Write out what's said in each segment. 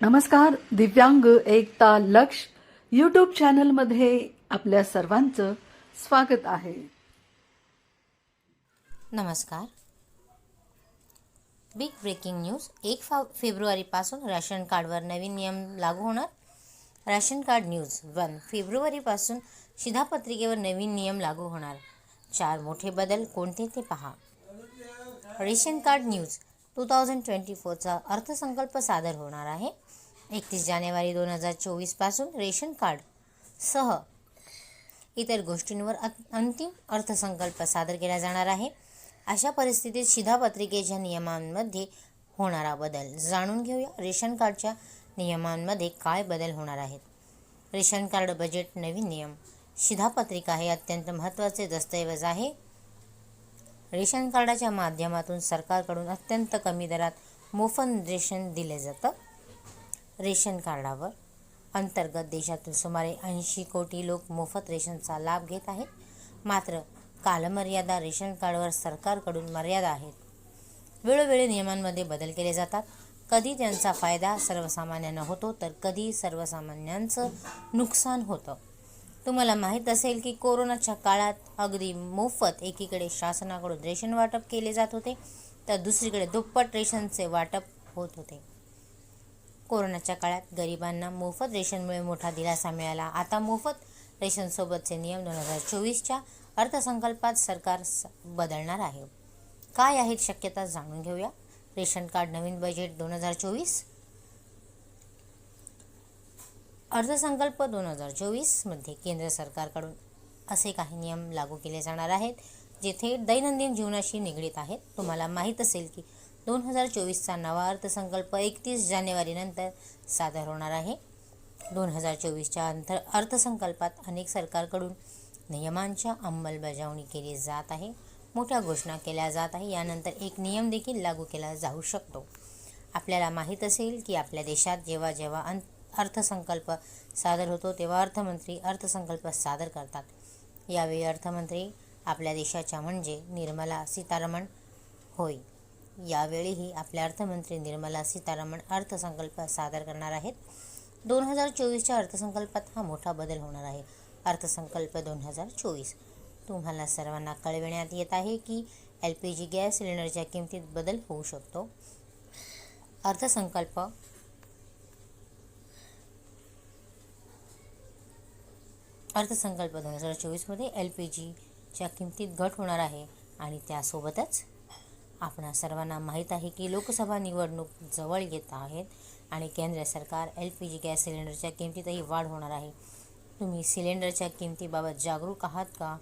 नमस्कार दिव्यांग एकता लक्ष यूट्यूब चॅनलमध्ये आपल्या सर्वांचं स्वागत आहे. नमस्कार. बिग ब्रेकिंग न्यूज एक फा फेब्रुवारीपासून राशन कार्डवर नवीन नियम लागू होणार? राशन कार्ड न्यूज वन फेब्रुवारीपासून शिधापत्रिकेवर नवीन नियम लागू होणार? चार मोठे बदल कोणते ते पहा. Ration card news two thousand twenty फोरचा अर्थसंकल्प सादर होणार आहे. एकतीस जानेवारी दोन हजार चोवीसपासून रेशन कार्ड सह इतर गोष्टींवर अंतिम अर्थसंकल्प सादर केला जाणार आहे. अशा परिस्थितीत शिधापत्रिकेच्या नियमांमध्ये होणारा बदल जाणून घेऊया. रेशन कार्डच्या नियमांमध्ये काय बदल होणार आहेत? रेशन कार्ड बजेट नवीन नियम शिधापत्रिका हे अत्यंत महत्त्वाचे दस्तऐवज आहे. रेशन कार्डाच्या माध्यमातून सरकारकडून अत्यंत कमी दरात मोफत रेशन दिले जातं. रेशन कार्डावर अंतर्गत देशातील सुमारे ऐंशी कोटी लोक मोफत रेशनचा लाभ घेत आहेत. मात्र कालमर्यादा रेशन कार्डवर सरकारकडून मर्यादा आहेत. वेळोवेळी नियमांमध्ये बदल केले जातात. कधी त्यांचा फायदा सर्वसामान्यांना होतो तर कधी सर्वसामान्यांचं नुकसान होतं. तुम्हाला माहीत असेल की कोरोनाच्या काळात अगदी मोफत एकीकडे शासनाकडून रेशन वाटप केले जात होते तर दुसरीकडे दुप्पट रेशनचे वाटप होत होते. कोरोनाच्या काळात गरिबांना मोफत रेशनमुळे मोठा दिलासा मिळाला. आता मोफत रेशनसोबतचे नियम दोन हजार चोवीसच्या अर्थसंकल्पात सरकार स- बदलणार आहे. काय आहेत शक्यता जाणून घेऊया. रेशन कार्ड नवीन बजेट दोन हजार चोवीस अर्थसंकल्प दोन हजार चोवीसमध्ये केंद्र सरकारकडून असे काही नियम लागू केले जाणार आहेत जे थेट दैनंदिन जीवनाशी निगडीत आहेत. तुम्हाला माहीत असेल की दोन हजार चोवीसचा नवा अर्थसंकल्प एकतीस जानेवारीनंतर सादर होणार आहे. दोन हजार चोवीसच्या अंतर अर्थसंकल्पात अनेक सरकारकडून नियमांच्या अंमलबजावणी केली जात आहे. मोठ्या घोषणा केल्या जात आहे. यानंतर एक नियम देखील लागू केला जाऊ शकतो. आपल्याला माहीत असेल की आपल्या देशात जेव्हा जेव्हा अं अर्थसंकल्प सादर होतो तेव्हा अर्थमंत्री अर्थसंकल्प सादर करतात. यावेळी अर्थमंत्री आपल्या देशाच्या म्हणजे निर्मला सीतारमण होय. यावेळीही आपल्या अर्थमंत्री निर्मला सीतारामन अर्थसंकल्प सादर करणार आहेत. दोन हजार चोवीसच्या अर्थसंकल्पात हा मोठा बदल होणार आहे. अर्थसंकल्प दोन हजार चोवीस. तुम्हाला सर्वांना कळविण्यात येत आहे की एल पी जी गॅस सिलेंडरच्या किमतीत बदल होऊ शकतो. अर्थसंकल्प अर्थसंकल्प दोन हजार चोवीसमध्ये एल पी जीच्या किमतीत घट होणार आहे आणि त्यासोबतच आपणा सर्वांना माहीत आहे की लोकसभा निवडणूक जवळ येत आहेत आणि केंद्र सरकार एल पी जी गॅस सिलेंडरच्या किमतीतही वाढ होणार आहे. तुम्ही सिलेंडरच्या किमतीबाबत जागरूक आहात का?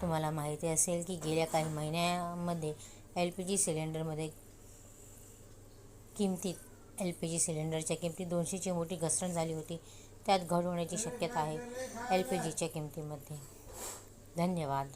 तुम्हाला माहिती असेल की गेल्या काही महिन्यामध्ये एल पी जी सिलेंडरमध्ये किमतीत एल पी जी सिलेंडरच्या किमतीत दोनशेची मोठी घसरण झाली होती. त्यात घट होण्याची शक्यता आहे. एल पी जीच्या किमतीमध्ये. धन्यवाद.